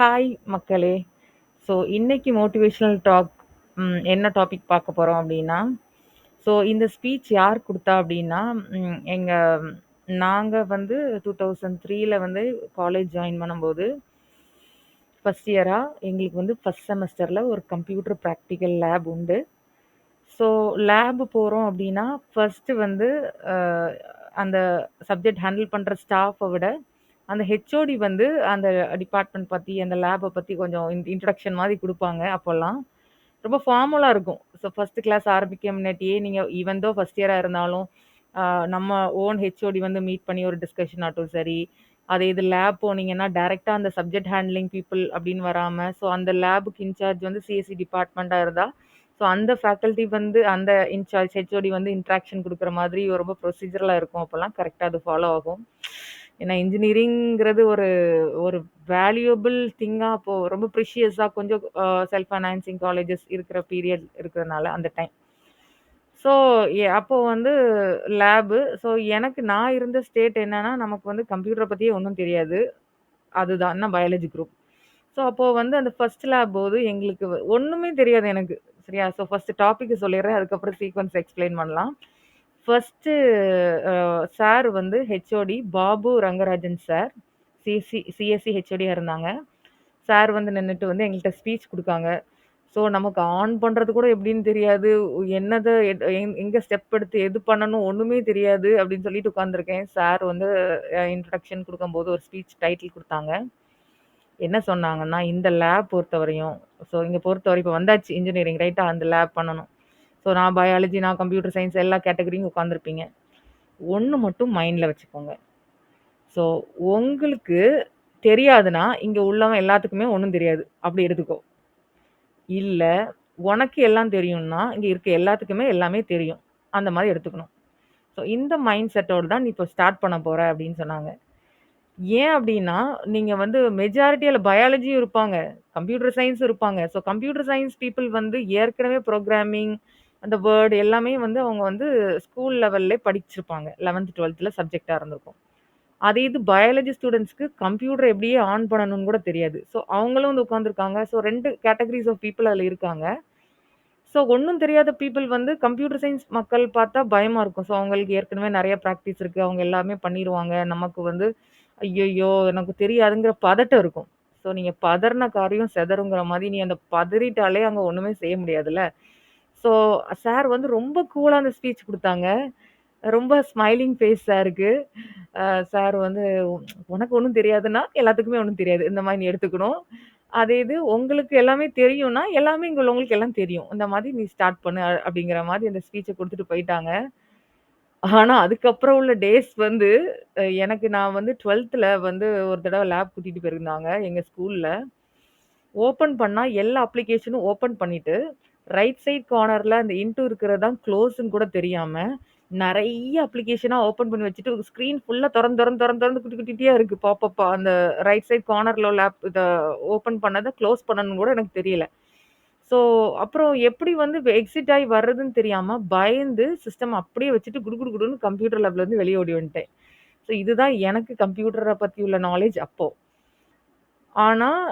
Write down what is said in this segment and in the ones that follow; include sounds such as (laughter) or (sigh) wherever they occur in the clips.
Hi மக்களே! So இன்றைக்கி motivational talk என்ன டாபிக் பார்க்க போகிறோம் அப்படின்னா ஸோ இந்த ஸ்பீச் யார் கொடுத்தா அப்படின்னா எங்கள் நாங்கள் வந்து டூ தௌசண்ட் த்ரீயில் வந்து காலேஜ் ஜாயின் பண்ணும்போது, ஃபர்ஸ்ட் இயராக எங்களுக்கு வந்து ஃபஸ்ட் செமஸ்டரில் ஒரு கம்ப்யூட்டர் ப்ராக்டிக்கல் லேப் உண்டு. ஸோ லேப் போகிறோம் அப்படின்னா ஃபர்ஸ்ட்டு வந்து அந்த சப்ஜெக்ட் ஹேண்டில் பண்ணுற ஸ்டாஃபை விட, அந்த ஹெச்ஓடி வந்து அந்த டிபார்ட்மெண்ட் பற்றி அந்த லேபை பற்றி கொஞ்சம் இன்ட்ரடக்ஷன் மாதிரி கொடுப்பாங்க அப்போல்லாம் ரொம்ப ஃபார்முலாக இருக்கும். ஸோ ஃபஸ்ட்டு கிளாஸ் ஆரம்பிக்க முன்னாடியே நீங்கள் ஈவன் தோ ஃபர்ஸ்ட் இயராக இருந்தாலும், நம்ம ஓன் ஹெச்ஓடி வந்து மீட் பண்ணி ஒரு டிஸ்கஷன் ஆகட்டும் சரி, அதே இது லேப் போனீங்கன்னா, டேரெக்டாக அந்த சப்ஜெக்ட் ஹேண்ட்லிங் பீப்புள் அப்படின்னு வராமல் ஸோ அந்த லேபுக்கு இன்சார்ஜ் வந்து சிஎஸ்சி டிபார்ட்மெண்ட்டாக இருந்தால் ஸோ அந்த ஃபேக்கல்ட்டி வந்து அந்த இன்சார்ஜ் ஹெச்ஓடி வந்து இன்ட்ராக்ஷன் கொடுக்குற மாதிரி ரொம்ப ப்ரொசீஜரெலாம் இருக்கும் அப்போல்லாம் கரெக்டாக அது ஃபாலோ ஆகும். ஏன்னா இன்ஜினியரிங்கிறது ஒரு ஒரு வேல்யூபிள் திங்காக அப்போது ரொம்ப ப்ரிஷியஸாக கொஞ்சம் செல்ஃப் ஃபைனான்சிங் காலேஜஸ் இருக்கிற பீரியட் இருக்கிறனால அந்த டைம். ஸோ எ வந்து லேபு. ஸோ எனக்கு நான் இருந்த ஸ்டேட் என்னன்னா, நமக்கு வந்து கம்ப்யூட்டரை பற்றியே ஒன்றும் தெரியாது. அதுதான் நான் பயாலஜி குரூப். ஸோ அப்போது வந்து அந்த ஃபர்ஸ்ட் லேப் போது எங்களுக்கு ஒன்றுமே தெரியாது எனக்கு. சரியா? ஸோ ஃபஸ்ட்டு டாப்பிக்கு சொல்லிடுறேன் அதுக்கப்புறம் சீக்வன்ஸ் எக்ஸ்ப்ளைன் பண்ணலாம். ஃபர்ஸ்ட்டு சார் வந்து HOD Babu Rangarajan sir. CSC CSC ஹெச்ஓடியாக இருந்தாங்க. சார் வந்து நின்றுட்டு வந்து எங்கள்கிட்ட ஸ்பீச் கொடுக்காங்க ஸோ நமக்கு ஆன் பண்ணுறது கூட எப்படின்னு தெரியாது. என்னதை எங்கே ஸ்டெப் எடுத்து எது பண்ணணும் ஒன்றுமே தெரியாது அப்படின்னு சொல்லிட்டு உட்காந்துருக்கேன் சார் வந்து இன்ட்ரடக்ஷன் கொடுக்கும்போது ஒரு ஸ்பீச் டைட்டில் கொடுத்தாங்க என்ன சொன்னாங்கன்னா, இந்த லேப் பொறுத்தவரையும் ஸோ இங்கே பொறுத்தவரை இப்போ வந்தாச்சு இன்ஜினியரிங் ரைட்டாக அந்த லேப் பண்ணணும். ஸோ நான் பயாலஜி, நான் கம்ப்யூட்டர் சயின்ஸ் எல்லா கேட்டகரியும் உட்காந்துருப்பீங்க ஒன்று மட்டும் மைண்டில் வச்சுக்கோங்க. ஸோ உங்களுக்கு தெரியாதுன்னா, இங்கே உள்ளவன் எல்லாத்துக்குமே ஒன்றும் தெரியாது. அப்படி எடுத்துக்கோ. இல்லை உனக்கு எல்லாம் தெரியும்னா, இங்கே இருக்க எல்லாத்துக்குமே எல்லாமே தெரியும். அந்த மாதிரி எடுத்துக்கணும். ஸோ இந்த மைண்ட் செட்டோடு தான் நீ இப்போ ஸ்டார்ட் பண்ண போகிற அப்படின்னு சொன்னாங்க. ஏன் அப்படின்னா நீங்கள் வந்து மெஜாரிட்டியில் பயாலஜியும் இருப்பாங்க, கம்ப்யூட்டர் சயின்ஸும் இருப்பாங்க. ஸோ கம்ப்யூட்டர் சயின்ஸ் பீப்பிள் வந்து ஏற்கனவே ப்ரோக்ராமிங் அந்த வேர்டு எல்லாமே வந்து அவங்க வந்து ஸ்கூல் லெவல்லே படிச்சிருப்பாங்க. லெவன்த் டுவெல்த்தில் சப்ஜெக்டாக இருந்திருக்கும். அதே இது பயாலஜி ஸ்டூடெண்ட்ஸ்க்கு கம்ப்யூட்டர் எப்படியே ஆன் பண்ணணும்னு கூட தெரியாது. ஸோ அவங்களும் வந்து உட்காந்துருக்காங்க ஸோ ரெண்டு கேட்டகரிஸ் ஆஃப் பீப்பிள் அதில் இருக்காங்க. ஸோ ஒன்றும் தெரியாத பீப்பிள் வந்து கம்ப்யூட்டர் சயின்ஸ் மக்கள் பார்த்தா பயமாக இருக்கும். ஸோ அவங்களுக்கு ஏற்கனவே நிறைய ப்ராக்டிஸ் இருக்குது அவங்க எல்லாமே பண்ணிடுவாங்க நமக்கு வந்து ஐய்யய்யோ! எனக்கு தெரியாதுங்கிற பதட்டம் இருக்கும். ஸோ நீங்கள் பதறின காரியம் செதறுங்கிற மாதிரி நீ அந்த பதறிட்டாலே அங்கே ஒன்றுமே செய்ய முடியாதுல்ல. ஸோ சார் வந்து ரொம்ப கூலாக அந்த ஸ்பீச் கொடுத்தாங்க ரொம்ப ஸ்மைலிங் ஃபேஸ் சாருக்கு. சார் வந்து உனக்கு ஒன்றும் தெரியாதுன்னா, எல்லாத்துக்குமே ஒன்றும் தெரியாது. இந்த மாதிரி நீ எடுத்துக்கணும். அதே இது உங்களுக்கு எல்லாமே தெரியும்னா, எல்லாமே இங்கே உள்ளவங்களுக்கு எல்லாம் தெரியும். இந்த மாதிரி நீ ஸ்டார்ட் பண்ணு அப்படிங்கிற மாதிரி அந்த ஸ்பீச்சை கொடுத்துட்டு போயிட்டாங்க. ஆனால் அதுக்கப்புறம் உள்ள டேஸ் வந்து எனக்கு நான் வந்து 12த்ல வந்து ஒரு தடவை லேப் கூட்டிகிட்டு போயிருந்தாங்க எங்கள் ஸ்கூலில் ஓப்பன் பண்ணால் எல்லா அப்ளிகேஷனும் ஓப்பன் பண்ணிவிட்டு ரைட் சைட் கார்னரில் அந்த இன்டூ இருக்கிறது தான் குளோஸ்ன்னு கூட தெரியாமல் நிறைய அப்ளிகேஷனாக ஓப்பன் பண்ணி வச்சுட்டு ஸ்க்ரீன் ஃபுல்லாக திறந்து திறந்து திறந்து திறந்து குட்டி குட்டியா இருக்குது பாப்பப்பா. அந்த ரைட் சைட் கார்னரில் உள்ள ஆப் ஓப்பன் பண்ணதை க்ளோஸ் பண்ணணும்னு கூட எனக்கு தெரியல. ஸோ அப்புறம் எப்படி வந்து எக்ஸிட் ஆகி வர்றதுன்னு தெரியாமல் பயந்து சிஸ்டம் அப்படியே வச்சுட்டு குடு குடு குடுன்னு கம்ப்யூட்டர் லேப்லேருந்து வெளியே ஓடி வந்துட்டேன். ஸோ இதுதான் எனக்கு கம்ப்யூட்டரை பற்றி உள்ள நாலேஜ் அப்போது ஆனால்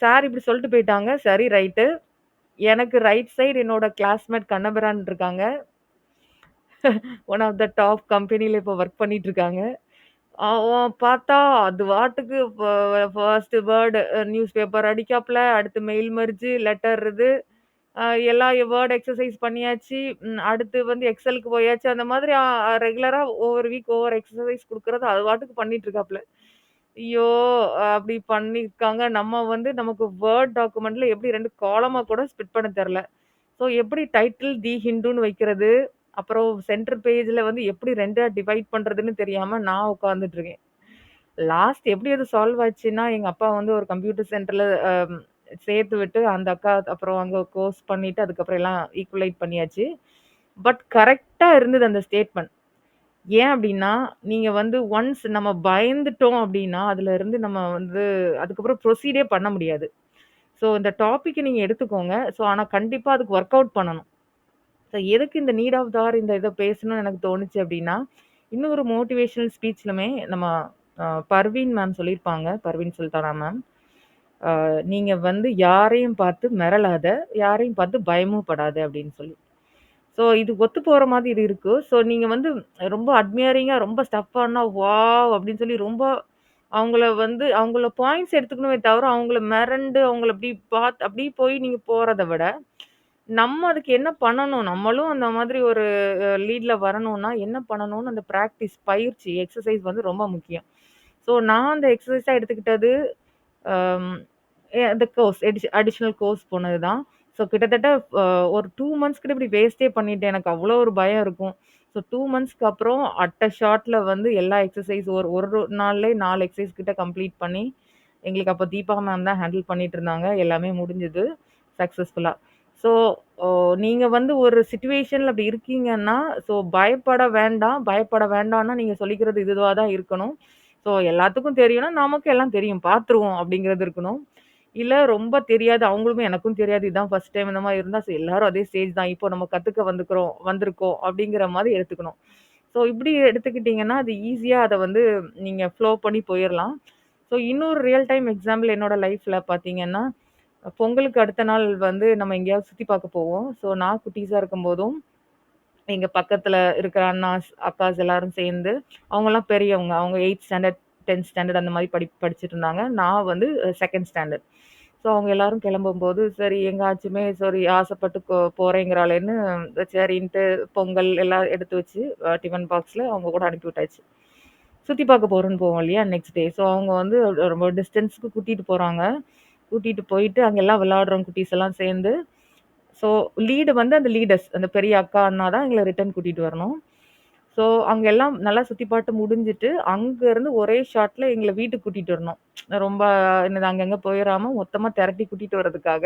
சார் இப்படி சொல்லிட்டு போயிட்டாங்க. சரி ரைட்டு. எனக்கு ரைட் சைடு என்னோட கிளாஸ்மேட் கண்ணபிரான் இருக்காங்க. ஒன் ஆஃப் த டாப் கம்பெனியில் இப்போ ஒர்க் பண்ணிட்டு இருக்காங்க. அவன் பார்த்தா அது வாட்டுக்கு ஃபர்ஸ்ட் வேர்டு நியூஸ் பேப்பர் அடிக்காப்ல, அடுத்து மெயில் மறிஞ்சு லெட்டர் இது, எல்லா வேர்டு எக்ஸசைஸ் பண்ணியாச்சு. அடுத்து வந்து எக்ஸலுக்கு போயாச்சு. அந்த மாதிரி ரெகுலராக ஒவ்வொரு வீக் ஒவ்வொரு எக்ஸசைஸ் கொடுக்குறது அது வாட்டுக்கு பண்ணிட்டு இருக்காப்ல. ஐயோ! அப்படி பண்ணியிருக்காங்க. நம்ம வந்து நமக்கு வேர்ட் டாக்குமெண்ட்ல எப்படி 2 காலமா கூட ஸ்ப்ளிட் பண்ண தெரில ஸோ எப்படி டைட்டில் தி ஹிண்டுன்னு வைக்கிறது, அப்புறம் சென்டர் பேஜ்ல வந்து எப்படி 2ஆ டிவைட் பண்றதுன்னு தெரியாம நான் உட்கார்ந்துட்டு இருக்கேன். லாஸ்ட் எப்படி அது சால்வ் ஆச்சுன்னா, எங்க அப்பா வந்து ஒரு கம்ப்யூட்டர் சென்டர்ல சேர்த்து விட்டு, அந்த அக்கா அப்புறம் அங்க கோர்ஸ் பண்ணிட்டு, அதுக்கப்புறம் எல்லாம் ஈக்குவலைட் பண்ணியாச்சு. பட் கரெக்ட்டா இருந்தது அந்த ஸ்டேட்மெண்ட். ஏன் அப்படின்னா நீங்க வந்து ஒன்ஸ் நம்ம பயந்துட்டோம் அப்படின்னா, அதுலருந்து நம்ம வந்து அதுக்கப்புறம் ப்ரொசீடே பண்ண முடியாது. ஸோ இந்த டாபிக்க நீங்க எடுத்துக்கோங்க. ஸோ ஆனா கண்டிப்பா அதுக்கு ஒர்க் அவுட் பண்ணணும். ஸோ எதுக்கு இந்த நீட் ஆஃப் த இந்த இத பேசணும்னு எனக்கு தோணுச்சு அப்படின்னா இன்னொரு மோட்டிவேஷனல் ஸ்பீச்லுமே நம்ம அ பர்வீன் மேம் சொல்லியிருப்பாங்க. பர்வீன் சுல்தானா மேம். அ நீங்க வந்து யாரையும் பார்த்து மிரளாத, யாரையும் பார்த்து பயமும் படாத அப்படின்னு சொல்லி. ஸோ இது ஒத்து போகிற மாதிரி இருக்குது ஸோ நீங்கள் வந்து ரொம்ப அட்மியரிங்காக ரொம்ப ஸ்டஃப் ஆனா, வாவ்! அப்படின்னு சொல்லி ரொம்ப அவங்கள வந்து அவங்கள பாயிண்ட்ஸ் எடுத்துக்கணுமே தவிர, அவங்கள மிரண்டு அவங்கள அப்படி பார்த்து அப்படி போய் நீங்கள் போகிறத விட, நம்ம அதுக்கு என்ன பண்ணணும்? நம்மளும் அந்த மாதிரி ஒரு லீடில் வரணும்னா, என்ன பண்ணணும்னு அந்த ப்ராக்டிஸ் பயிற்சி, எக்ஸசைஸ் வந்து ரொம்ப முக்கியம். ஸோ நான் அந்த எக்ஸசைஸாக எடுத்துக்கிட்டது, அந்த கோர்ஸ் எடிஷ் அடிஷ்னல் கோர்ஸ் போனது தான். ஸோ கிட்டத்தட்ட ஒரு டூ மந்த்ஸ் கிட்ட இப்படி வேஸ்ட்டே பண்ணிட்டேன். எனக்கு அவ்வளோ ஒரு பயம் இருக்கும். ஸோ டூ மந்த்ஸ்க்கு அப்புறம் அட் அ வந்து எல்லா எக்ஸசைஸ் ஒரு ஒரு நாள்லேயே நாலு எக்ஸசைஸ் கிட்ட கம்ப்ளீட் பண்ணி, எங்களுக்கு அப்போ தீபா மேம் தான் ஹேண்டில் பண்ணிட்டு இருந்தாங்க. எல்லாமே முடிஞ்சது சக்ஸஸ்ஃபுல்லாக ஸோ நீங்கள் வந்து ஒரு சுச்சுவேஷனில் அப்படி இருக்கீங்கன்னா, ஸோ பயப்பட வேண்டாம். பயப்பட வேண்டாம்னா நீங்கள் சொல்லிக்கிறது இதுவாக தான் இருக்கணும். ஸோ எல்லாத்துக்கும் தெரியும்னா, நமக்கு எல்லாம் தெரியும். பார்த்துருவோம் அப்படிங்கிறது இருக்கணும். இல்லை ரொம்ப தெரியாது. அவங்களுமே எனக்கும் தெரியாது. இதுதான் ஃபர்ஸ்ட் டைம் இந்த மாதிரி இருந்தால் ஸோ எல்லாரும் அதே ஸ்டேஜ் தான். இப்போ நம்ம கற்றுக்க வந்துக்கிறோம் வந்திருக்கோம் அப்படிங்கிற மாதிரி எடுத்துக்கணும். ஸோ இப்படி எடுத்துக்கிட்டிங்கன்னா அது ஈஸியாக அதை வந்து நீங்கள் ஃப்ளோ பண்ணி போயிடலாம் ஸோ இன்னொரு ரியல் டைம் எக்ஸாம்பிள் என்னோடய லைஃப்பில் பார்த்தீங்கன்னா, பொங்கலுக்கு அடுத்த நாள் வந்து நம்ம எங்கேயாவது சுற்றி பார்க்க போவோம். ஸோ நான் குட்டீஸாக இருக்கும்போதும், எங்கள் பக்கத்தில் இருக்கிற அண்ணாஸ், அக்காஸ் எல்லாரும் சேர்ந்து அவங்கெல்லாம் பெரியவங்க. அவங்க எயிட் ஸ்டாண்டர்ட், 10த் ஸ்டாண்டர்ட் அந்த மாதிரி படி படிச்சுட்டு இருந்தாங்க. நான் வந்து செகண்ட் ஸ்டாண்டர்ட். ஸோ அவங்க எல்லாரும் கிளம்பும்போது, சரி எங்காச்சுமே சரி ஆசைப்பட்டு போகிறேங்கிறாளேன்னு சரின்ட்டு பொங்கல் எல்லாம் எடுத்து வச்சு டிஃபன் பாக்ஸில் அவங்க கூட அனுப்பி விட்டாச்சு. சுற்றி பார்க்க போகிறோன்னு போவோம் இல்லையா? Next day. ஸோ அவங்க வந்து ரொம்ப டிஸ்டன்ஸுக்கு கூட்டிகிட்டு போகிறாங்க கூட்டிகிட்டு போயிட்டு அங்கே எல்லாம் விளையாடுறோம் குட்டீஸ் எல்லாம் சேர்ந்து. ஸோ லீடு வந்து அந்த லீடர்ஸ் அந்த பெரிய அக்கா, அண்ணா தான் எங்களை ரிட்டர்ன் கூட்டிகிட்டு வரணும். ஸோ அங்கே எல்லாம் நல்லா சுற்றி பார்த்து முடிஞ்சுட்டு, அங்கேருந்து ஒரே ஷாட்டில் எங்களை வீட்டுக்கு கூட்டிகிட்டு வரணும். ரொம்ப என்னது அங்கங்கே போயிடாமல் மொத்தமாக திரட்டி கூட்டிகிட்டு வர்றதுக்காக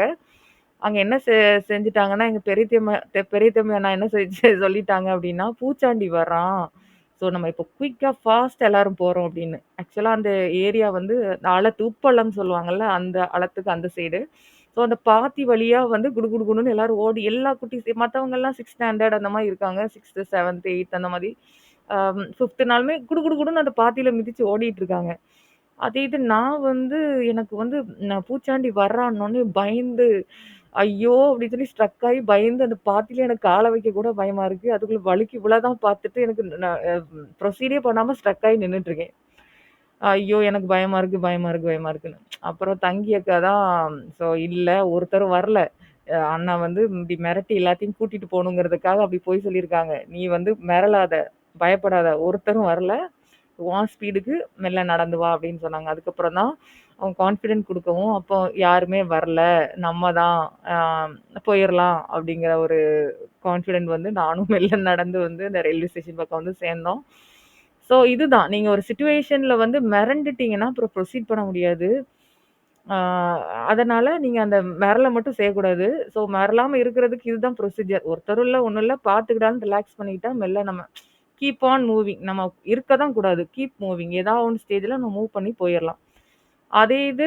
அங்கே என்ன செ செஞ்சுட்டாங்கன்னா, எங்கள் பெரியத்தேம்மா தெ நான் அண்ணா என்ன செஞ்சு சொல்லிட்டாங்க அப்படின்னா, "பூச்சாண்டி வர்றான். ஸோ நம்ம இப்போ குயிக்காக ஃபாஸ்ட் எல்லாரும் போகிறோம் அப்படின்னு. ஆக்சுவலாக அந்த ஏரியா வந்து ஆலத்து உப்பளம்னு சொல்லுவாங்கள்ல அந்த அளத்துக்கு அந்த சைடு. ஸோ அந்த பாத்தி வழியாக வந்து குடு குடு குடுன்னு எல்லாரும் ஓடி எல்லா குட்டீஸ் மத்தவங்கலாம் 6த் ஸ்டாண்டர்ட் அந்த மாதிரி இருக்காங்க. 6த், 7த், 8த் அந்த மாதிரி ஃபிஃப்த்து நாளுமே குடு குடு குடுன்னு அந்த பாத்தியில மிதித்து ஓடிட்டு இருக்காங்க. அதே இது நான் வந்து எனக்கு வந்து நான் பூச்சாண்டி வர்றான்னோனே பயந்து, ஐயோ! அப்படின்னு சொல்லி ஸ்ட்ரக் ஆகி பயந்து அந்த பாத்தியில எனக்கு காலை வைக்க கூட பயமா இருக்கு. அதுக்குள்ள இவ்வளோ தான் பார்த்துட்டு எனக்கு நான் ப்ரொசீடே பண்ணாமல் ஸ்ட்ரக் ஆகி நின்றுட்டுருக்கேன் ஐயோ! எனக்கு பயமா இருக்கு, பயமா இருக்கு, பயமா இருக்குன்னு. அப்புறம் தங்கி அக்கா தான் ஸோ இல்ல ஒருத்தரும் வரல. அ அண்ணா வந்து இப்படி மிரட்டி எல்லாத்தையும் கூட்டிட்டு போணுங்கிறதுக்காக அப்படி போய் சொல்லியிருக்காங்க. நீ வந்து மிரளாத, பயப்படாத. ஒருத்தரும் வரல. உன் ஸ்பீடுக்கு மெல்ல நடந்து வா அப்படின்னு சொன்னாங்க. அதுக்கப்புறம் தான் அவங்க கான்ஃபிடென்ட் குடுக்கவும், அப்போ யாருமே வரல. நம்ம தான் அ போயிரலாம் அப்படிங்கிற ஒரு கான்ஃபிடென்ட் வந்து நானும் (laughs) மெல்ல நடந்து வந்து இந்த ரயில்வே ஸ்டேஷன் பக்கம் வந்து சேர்ந்தோம். ஸோ இதுதான். நீங்கள் ஒரு சுச்சுவேஷனில் வந்து மிரண்டுட்டீங்கன்னா, அப்புறம் ப்ரொசீட் பண்ண முடியாது. அதனால் நீங்கள் அந்த மிரளை மட்டும் செய்யக்கூடாது. ஸோ மிரளாமல் இருக்கிறதுக்கு இதுதான் ப்ரொசீஜர். ஒருத்தரும் இல்லை ஒன்றும் இல்லை பார்த்துக்கிட்டாலும் ரிலாக்ஸ் பண்ணிக்கிட்டா மெல்ல நம்ம கீப் ஆன் மூவிங். நம்ம இருக்க தான் கூடாது. Keep moving. ஏதாவது ஒன்று ஸ்டேஜில் நம்ம மூவ் பண்ணி போயிடலாம் அதே இது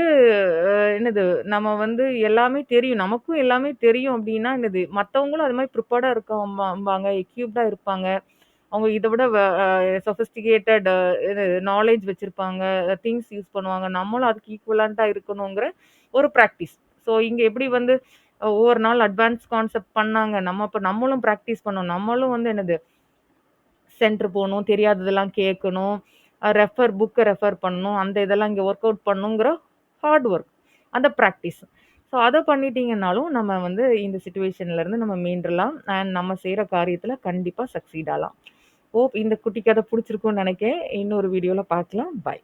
என்னது நம்ம வந்து எல்லாமே தெரியும். நமக்கும் எல்லாமே தெரியும் அப்படின்னா என்னது, மற்றவங்களும் அது மாதிரி ப்ரிப்பேர்டாக இருக்கம்பாங்க, எக்யூப்டாக இருப்பாங்க. அவங்க இதை விட வ சொஃபிஸ்டிகேட்டட் இது நாலேஜ் வச்சிருப்பாங்க. திங்ஸ் யூஸ் பண்ணுவாங்க. நம்மளும் அதுக்கு ஈக்குவலண்ட்டாக இருக்கணுங்கிற ஒரு ப்ராக்டிஸ் ஸோ இங்கே எப்படி வந்து ஒவ்வொரு நாள் அட்வான்ஸ் கான்செப்ட் பண்ணாங்க. நம்ம இப்போ நம்மளும் ப்ராக்டிஸ் பண்ணணும். நம்மளும் வந்து என்னது சென்டர் போகணும் தெரியாததெல்லாம் கேட்கணும். ரெஃபர் புக்கை ரெஃபர் பண்ணணும். அந்த இதெல்லாம் இங்கே ஒர்க் அவுட் பண்ணுங்கிற ஹார்ட் ஒர்க். அந்த ப்ராக்டிஸ் ஸோ அதை பண்ணிட்டீங்கன்னாலும், நம்ம வந்து இந்த சுச்சுவேஷன்லேருந்து நம்ம மீண்டலாம் அண்ட் நம்ம செய்கிற காரியத்தில் கண்டிப்பாக சக்சீட் ஆகலாம். ஹோப் இந்த குட்டி கதை பிடிச்சிருக்கும்னு நினைக்கிறேன் இன்னொரு வீடியோவில் பார்க்கலாம். பாய்.